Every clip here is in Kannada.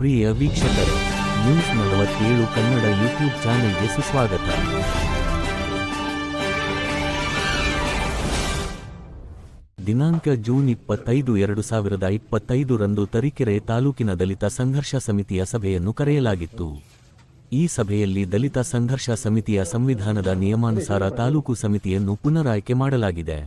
ಪ್ರಿಯ ವೀಕ್ಷಕರೇ. ನ್ಯೂಸ್ ನಲವತ್ತೇಳು ಕನ್ನಡ ಯೂಟ್ಯೂಬ್ ಚಾನೆಲ್ಗೆ ಸುಸ್ವಾಗತ. ದಿನಾಂಕ ಜೂನ್ ಇಪ್ಪತ್ತೈದು, ಎರಡು ಸಾವಿರದ ಇಪ್ಪತ್ತೈದರಂದು ತರೀಕೆರೆ ತಾಲೂಕಿನ ದಲಿತ ಸಂಘರ್ಷ ಸಮಿತಿಯ ಸಭೆಯನ್ನು ಕರೆಯಲಾಗಿತ್ತು. ಈ ಸಭೆಯಲ್ಲಿ ದಲಿತ ಸಂಘರ್ಷ ಸಮಿತಿಯ ಸಂವಿಧಾನದ ನಿಯಮಾನುಸಾರ ತಾಲೂಕು ಸಮಿತಿಯನ್ನು ಪುನರಾಯ್ಕೆ ಮಾಡಲಾಗಿದೆ.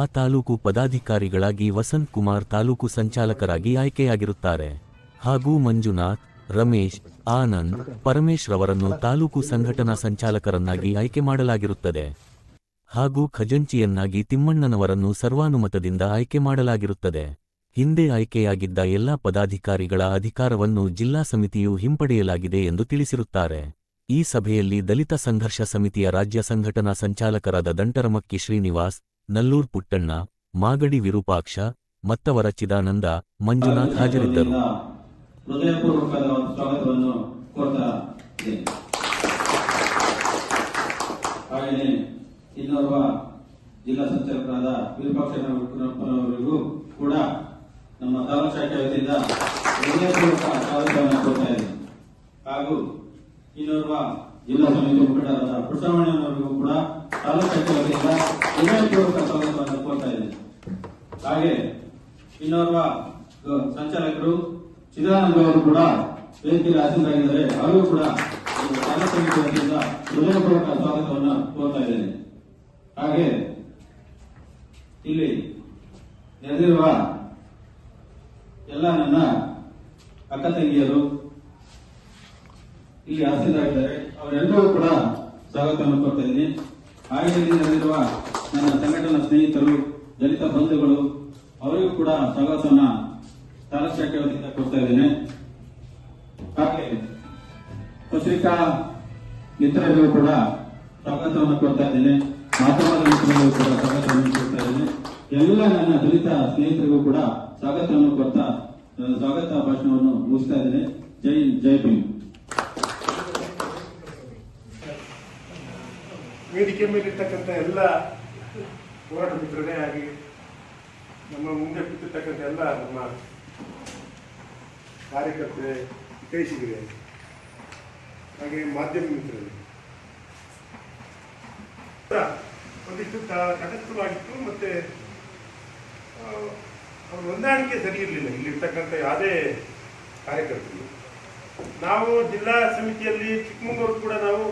ಆ ತಾಲೂಕು ಪದಾಧಿಕಾರಿಗಳಾಗಿ ವಸಂತ್ ಕುಮಾರ್ ತಾಲೂಕು ಸಂಚಾಲಕರಾಗಿ ಆಯ್ಕೆಯಾಗಿರುತ್ತಾರೆ. ಹಾಗೂ ಮಂಜುನಾಥ್, ರಮೇಶ್, ಆನಂದ್ ಪರಮೇಶ್ ರವರನ್ನು ತಾಲೂಕು ಸಂಘಟನಾ ಸಂಚಾಲಕರನ್ನಾಗಿ ಆಯ್ಕೆ ಮಾಡಲಾಗಿರುತ್ತದೆ. ಹಾಗೂ ಖಜಂಚಿಯನ್ನಾಗಿ ತಿಮ್ಮಣ್ಣನವರನ್ನು ಸರ್ವಾನುಮತದಿಂದ ಆಯ್ಕೆ ಮಾಡಲಾಗಿರುತ್ತದೆ. ಹಿಂದೆ ಆಯ್ಕೆಯಾಗಿದ್ದ ಎಲ್ಲಾ ಪದಾಧಿಕಾರಿಗಳ ಅಧಿಕಾರವನ್ನು ಜಿಲ್ಲಾ ಸಮಿತಿಯು ಹಿಂಪಡೆಯಲಾಗಿದೆ ಎಂದು ತಿಳಿಸಿರುತ್ತಾರೆ. ಈ ಸಭೆಯಲ್ಲಿ ದಲಿತ ಸಂಘರ್ಷ ಸಮಿತಿಯ ರಾಜ್ಯ ಸಂಘಟನಾ ಸಂಚಾಲಕರಾದ ದಂಟರಮಕ್ಕಿ ಶ್ರೀನಿವಾಸ್, ನಲ್ಲೂರ್ ಪುಟ್ಟಣ್ಣ, ಮಾಗಡಿ ವಿರೂಪಾಕ್ಷ, ಮತ್ತವರ ಚಿದಾನಂದ, ಮಂಜುನಾಥ್ ಹಾಜರಿದ್ದರು. ಹೃದಯಪೂರ್ವಕವಾದ ಒಂದು ಸ್ವಾಗತವನ್ನು ಕೋರ್ತಾ ಇದ್ದೇನೆ. ಹಾಗೆಯೇ ಇನ್ನೋರ್ವ ಜಿಲ್ಲಾ ಸಂಚಾಲಕರಾದ ವಿರೂಪಾಕ್ಷ ಅವರಿಗೂ ಕೂಡ ನಮ್ಮ ತಾಲೂಕು ಶಾಖೆ ವತಿಯಿಂದ ಹೃದಯಪೂರ್ವಕ ಸ್ವಾಗತವನ್ನು ಕೋರ್ತಾ ಇದ್ದೇನೆ. ಹಾಗೂ ಇನ್ನೋರ್ವ ಜಿಲ್ಲಾ ಸಮಿತಿ ಮುಖಂಡರಾದ ಪುಟ್ಟಮಣ್ಣನವರಿಗೂ ಕೂಡ ತಾಲೂಕು ಶಾಖೆ ವತಿಯಿಂದ ಹೃದಯಪೂರ್ವಕ ಸ್ವಾಗತವನ್ನು ಕೋರ್ತಾ ಇದ್ದೇನೆ. ಹಾಗೆ ಇನ್ನೋರ್ವ ಸಂಚಾಲಕರು ಚಿದಾನಂದ ಅವರು ಕೂಡ ವೇದಿಕೆಯಲ್ಲಿ ಆಸೀನರಾಗಿದ್ದಾರೆ ಅವರಿಗೂ ಕೂಡ ಕಾರ್ಯ ಸಮಿತಿ ವತಿಯಿಂದ ಹೃದಯಪೂರ್ವಕ ಸ್ವಾಗತವನ್ನು ಕೋರ್ತಾ ಇದ್ದೇನೆ. ಹಾಗೆ ಇಲ್ಲಿ ನೆರೆದಿರುವ ಎಲ್ಲ ನನ್ನ ಅಕ್ಕ ತಂಗಿಯರು ಇಲ್ಲಿ ಆಸೀನರಾಗಿದ್ದಾರೆ. ಅವರೆಲ್ಲರೂ ಕೂಡ ಸ್ವಾಗತವನ್ನು ಕೋರ್ತಾ ಇದ್ದೀನಿ. ಹಾಗೆ ಇಲ್ಲಿ ನೆರೆದಿರುವ ನನ್ನ ಸಂಘಟನಾ ಸ್ನೇಹಿತರು, ದಲಿತ ಬಂಧುಗಳು, ಅವರಿಗೂ ಕೂಡ ಸ್ವಾಗತವನ್ನ ತಾಲೂಕು ಶಾಖೆ ಕೊಡ್ತಾ ಇದ್ದೇನೆ. ಹಾಗೆ, ಪತ್ರಿಕಾ ಮಿತ್ರರಿಗೂ ಕೂಡ ಸ್ವಾಗತವನ್ನು ಕೊಡ್ತಾ ಇದ್ದೇನೆ. ಮಾಧ್ಯಮದ ಮಿತ್ರರಿಗೂ ಕೂಡ ಸ್ವಾಗತವನ್ನು ಕೊಡ್ತಾ ಇದ್ದೇನೆ. ಎಲ್ಲ ನನ್ನ ದಲಿತ ಸ್ನೇಹಿತರಿಗೂ ಕೂಡ ಸ್ವಾಗತವನ್ನು ಕೊಡ್ತಾ, ನನ್ನ ಸ್ವಾಗತ ಭಾಷಣವನ್ನು ಮುಗಿಸ್ತಾ ಇದ್ದೇನೆ. ಜೈ ಜೈ ಭೀಮ್. ವೇದಿಕೆ ಮೇಲಿರ್ತಕ್ಕಂಥ ಎಲ್ಲ ಹೋರಾಟ ಮಿತ್ರರೇ ಆಗಿ, ನಮ್ಮ ಮುಂದೆ ಕೂತಿರ್ತಕ್ಕಂಥ ಎಲ್ಲ ನಮ್ಮ ಕಾರ್ಯಕರ್ತರೆ ಹಿತೈಷಿಗಳೇ ಹಾಗೆ ಮಾಧ್ಯಮ ಮಿತ್ರರು. ಒಂದಿಷ್ಟು ತಟಸ್ಥವಾಗಿತ್ತು ಮತ್ತೆ ಅವ್ರ ಹೊಂದಾಣಿಕೆ ಸರಿ ಇರಲಿಲ್ಲ. ಇಲ್ಲಿರ್ತಕ್ಕಂಥ ಯಾವುದೇ ಕಾರ್ಯಕರ್ತರು. ನಾವು ಜಿಲ್ಲಾ ಸಮಿತಿಯಲ್ಲಿ ಚಿಕ್ಕಮಗಳೂರು ಕೂಡ ನಾವು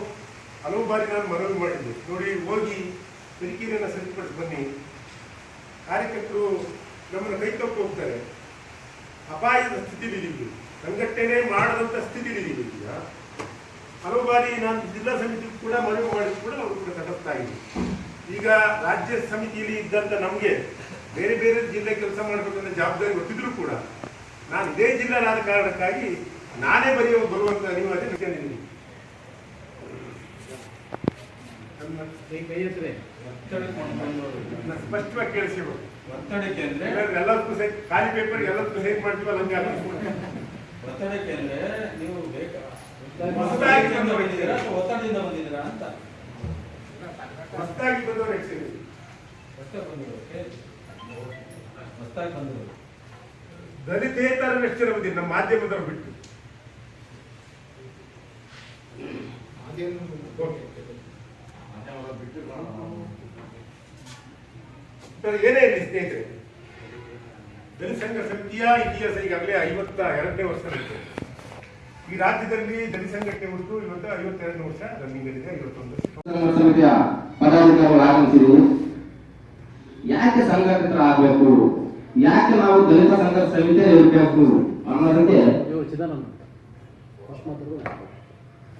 ಹಲವು ಬಾರಿ ನಾನು ಮನವಿ ಮಾಡಿದ್ದೆ. ನೋಡಿ, ಹೋಗಿ ಕಿರಿಕಿರಿಯನ್ನು ಸರಿಪಡಿಸಿ ಬನ್ನಿ. ಕಾರ್ಯಕರ್ತರು ನಮ್ಮನ್ನು ಕೈ ತಪ್ಪು ಹೋಗ್ತಾರೆ. ಅಪಾಯದ ಸ್ಥಿತಿಲಿದ್ದೀವಿ ಸಂಘಟನೆ ಮಾಡದಂತ ಸ್ಥಿತಿಲಿದ್ದೀವಿ ಈಗ. ಹಲವು ಬಾರಿ ನಾನು ಜಿಲ್ಲಾ ಸಮಿತಿ ಕೂಡ ಮನವಿ ಮಾಡಿದ್ರು ಕೂಡ ಅವರು ಕೂಡ ತಟಸ್ಥಾಗಿದೆ ಈಗ ರಾಜ್ಯ ಸಮಿತಿಯಲ್ಲಿ ಇದ್ದಂತ ನಮಗೆ ಬೇರೆ ಬೇರೆ ಜಿಲ್ಲೆ ಕೆಲಸ ಮಾಡಬೇಕಂತ ಜವಾಬ್ದಾರಿ ಗೊತ್ತಿದ್ರು ಕೂಡ ನಾನು ಇದೇ ಜಿಲ್ಲೆನಾದ ಕಾರಣಕ್ಕಾಗಿ ನಾನೇ ಬರೆಯುವ ಬರುವಂತ ಅನಿವಾರ್ಯ ನಾನು ಸ್ಪಷ್ಟವಾಗಿ ಕೇಳಿಸಿಬೇಕು ಒತ್ತಡಕ್ಕೆ ಅಂದ್ರೆ? ಎಲ್ಲದಕ್ಕೂ ಸೈ ಖಾಲಿ ಪೇಪರ್ ಎಲ್ಲದಕ್ಕೂ ಹೇಗೆ ಮಾಡ್ತೀವಲ್ಲ ಹಂಗೆ. ಒತ್ತಡಕ್ಕೆ ಅಂದ್ರೆ ನೀವು ಬೇಕಾ? ಹೊಸದಾಗಿ ಬಂದಿದ್ದೀರಾ ಅಥವಾ ಒತ್ತಡದಿಂದ ಬಂದಿದ್ದೀರಾ ಅಂತ. ಹೊಸದಾಗಿ ಬಂದವರು ಎಕ್ಸಿದೆ ಹೊಸ್ದಾಗಿ ಬಂದಿರೋರು ಹೇಳಿ. ಹೊಸ್ದಾಗಿ ಬಂದಿರೋರು ದಲಿತೇತರ ಎಷ್ಟು ಜನ ಬಂದಿದ್ದು ನಮ್ಮ ಮಾಧ್ಯಮದವ್ರು ಬಿಟ್ಟು. ಓಕೆ. ಸರ್, ಏನೇ ಇರಲಿ ಸ್ನೇಹಿತರೆ. ಜನಸಂಘ ಸಂಘ ಸಮಿತಿಯ ಇತಿಹಾಸ ಈಗಾಗಲೇ ಐವತ್ತ ಎರಡನೇ ವರ್ಷ ನಡೆಯುತ್ತೆ ಈ ರಾಜ್ಯದಲ್ಲಿ ದಲಿತ ಸಂಘಟನೆ ಇವತ್ತ ಐವತ್ತೆರಡನೇ ವರ್ಷ ರನ್ನಿಂಗ್ ಇದೆ ಇವತ್ತೊಂದು ಸಮಿತಿಯ ಪದಾಧಿಕಾರಿಗಳು ಆಗಮಿಸಿದ್ರು. ಯಾಕೆ ಸಂಘಟಿತರಾಗಬೇಕು ಯಾಕೆ ನಾವು ದಲಿತ ಸಂಘ ಸಮಿತಿ ಇರಬೇಕು? ಅನ್ನೋದಕ್ಕೆ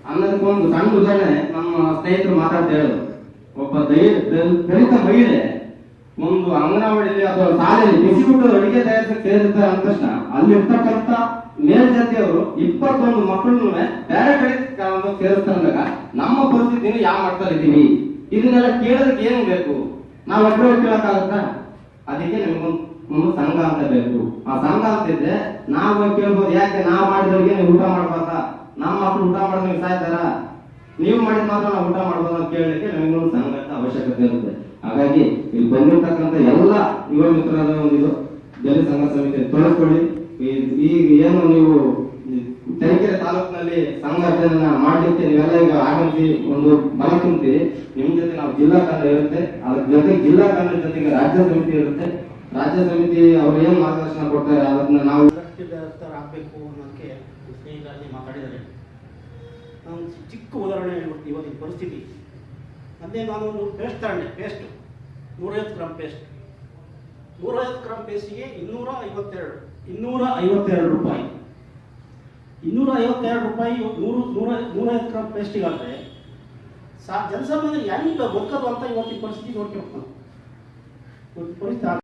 ಅನ್ನೋದಕ್ಕೊಂದು ಸಣ್ಣ ಉದಾಹರಣೆ ನಮ್ಮ ಸ್ನೇಹಿತರು ಮಾತಾಡ್ತಾ ಹೇಳೋದು ಒಬ್ಬ ದೈ- ದಲ್- ದಲಿತ ಮಹಿಳೆ ಒಂದು ಅಂಗನವಾಡಿಯಲ್ಲಿ ಅಥವಾ ಶಾಲೆಯಲ್ಲಿ ಬಿಸಿಬಿಟ್ಟು ಅಡಿಗೆ ತಯಾರಿಸಕ್ಕೆ ಸೇರಿರ್ತಾರೆ ಅಂದ ತಕ್ಷಣ ಅಲ್ಲಿರ್ತಕ್ಕಂಥ ಮೇಲ್ಜಾತಿಯವರು ಇಪ್ಪತ್ತೊಂದು ಮಕ್ಕಳನ್ನು ಬೇರೆ ಕಡೆ ಒಂದು ಸೇರಿಸ್ತಾರೆ ಅಂದಾಗ ನಮ್ಮ ಪರಿಸ್ಥಿತಿನ ಯಾವ ಮಾಡ್ತಾ ಇದ್ದೀವಿ? ಇದನ್ನೆಲ್ಲ ಕೇಳೋದಕ್ಕೆ ಏನು ಬೇಕು? ನಾವು ಒಬ್ಬರೇ ಕೇಳಕ್ಕಾಗತ್ತಾ ಅದಕ್ಕೆ ನಿಮ್ಗೊಂದು ಸಂಘ ಅಂತ ಬೇಕು. ಆ ಸಂಘ ಅಂತಿದ್ರೆ ನಾವು ಕೇಳ್ಬೋದು, ಯಾಕೆ ನಾವು ಮಾಡಿದವ್ರಿಗೆ ನೀವು ಊಟ ಮಾಡಬಾರ್ದ? ನಮ್ಮ ಮಕ್ಕಳು ಊಟ ಮಾಡಿದ್ರೆ ಸಾಯ್ತಾರ? ನೀವು ಮಾಡಿದ ಮಾತ್ರ ನಾವು ಊಟ ಮಾಡ್ಬೋದು ಅಂತ ಕೇಳಲಿಕ್ಕೆ ನಮಗೊಂದು ಸಂಘದ ಅವಶ್ಯಕತೆ ಇರುತ್ತೆ. ಹಾಗಾಗಿ ಇಲ್ಲಿ ಬಂದಿರ್ತಕ್ಕಂಥ ಎಲ್ಲ ಯುವ ಮಿತ್ರರ ಒಂದು ಇದು, ದಲಿತ ಸಂಘ ಸಮಿತಿ ತೊಡಕೊಳ್ಳಿ ಈ- ಏನು ನೀವು ತರೀಕೆರೆ ತಾಲೂಕಿನಲ್ಲಿ ಸಂಘಟನೆಯನ್ನ ಮಾಡಲಿಕ್ಕೆ ನೀವೆಲ್ಲ ಈಗ ಆಗಮಿಸಿ ಒಂದು ಬಲ ತುಂಬ್ತೀರಿ ನಿಮ್ ಜೊತೆ ನಾವು ಜಿಲ್ಲಾ ತಂಡ ಇರುತ್ತೆ. ಅದ್ರ ಜೊತೆ ಜಿಲ್ಲಾ ತಂಡದ ಜೊತೆಗೆ ರಾಜ್ಯ ಸಮಿತಿ ಇರುತ್ತೆ. ರಾಜ್ಯ ಸಮಿತಿ ಅವ್ರು ಏನ್ ಮಾರ್ಗದರ್ಶನ ಕೊಡ್ತಾರೆ, ಅದನ್ನ ನಾವು ಆಗ್ಬೇಕು ಅನ್ನೋದಕ್ಕೆ ಸ್ನೇಹಿತರಲ್ಲಿ ಮಾತಾಡಿದ್ದಾರೆ. ನಾನು ಚಿಕ್ಕ ಉದಾಹರಣೆ ಹೇಳ್ಬಿಡ್ತೀನಿ ಇವತ್ತಿನ ಪರಿಸ್ಥಿತಿ. ಅದೇ ನಾನು ಒಂದು ಪೇಸ್ಟ್ ತಗೊಂಡೆ, ಪೇಸ್ಟ್. ನೂರೈವತ್ತು ಗ್ರಾಮ್ ಪೇಸ್ಟ್. ನೂರೈವತ್ತು ಗ್ರಾಮ್ ಪೇಸ್ಟಿಗೆ ಇನ್ನೂರ ಐವತ್ತೆರಡು ಇನ್ನೂರ ಐವತ್ತೆರಡು ರೂಪಾಯಿ. ಇನ್ನೂರ ಐವತ್ತೆರಡು ರೂಪಾಯಿ ನೂರು, ನೂರ, ನೂರೈವತ್ತು ಗ್ರಾಮ್ ಪೇಸ್ಟಿಗಾದರೆ ಸಾ ಜನಸಾಮಾನ್ಯ ಹೆಂಗೆ ಬದುಕೋದು ಅಂತ ಇವತ್ತಿನ ಪರಿಸ್ಥಿತಿ ನೋಡ್ಕೊಂಡು ಪರಿಸ್ಥಿತಿ